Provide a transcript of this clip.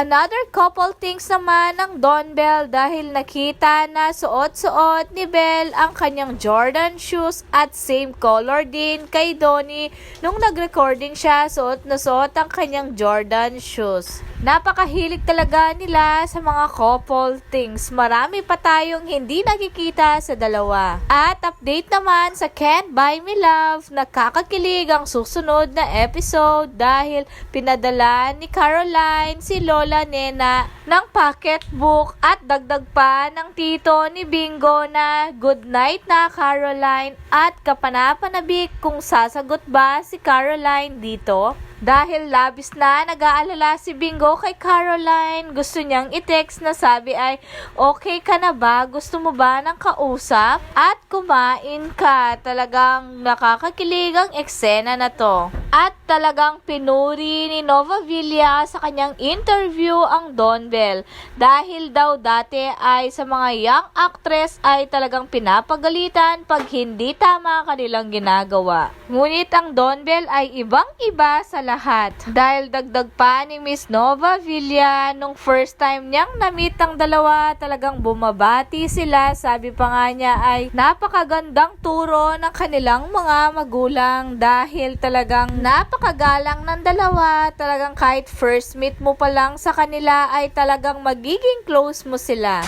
Another couple things naman ng Don Bell dahil nakita na suot-suot ni Bell ang kanyang Jordan shoes at same color din kay Donnie nung nag-recording siya suot na suot ang kanyang Jordan shoes. Napakahilig talaga nila sa mga couple things. Marami pa tayong hindi nakikita sa dalawa. At update naman sa Can't Buy Me Love, nakakakilig ang susunod na episode dahil pinadala ni Caroline si Lola Nena ng pocketbook at dagdag pa ng tito ni Bingo na good night na Caroline at kapanapanabik kung sasagot ba si Caroline dito. Dahil labis na nag-aalala si Bingo kay Caroline, gusto niyang i-text na sabi ay, okay ka na ba? Gusto mo ba ng kausap? At kumain ka. Talagang nakakakilig ang eksena na to. At talagang pinuri ni Nova Villa sa kanyang interview ang Don Bell. Dahil daw dati ay sa mga young actress ay talagang pinapagalitan pag hindi tama ang kanilang ginagawa. Ngunit ang Don Bell ay ibang-iba sa lahat. Dahil dagdag pa ni Miss Nova Villa, nung first time niyang na-meet ang dalawa, talagang bumabati sila. Sabi pa nga niya ay napakagandang turo ng kanilang mga magulang dahil talagang napakagalang ng dalawa. Talagang kahit first meet mo pa lang sa kanila ay talagang magiging close mo sila.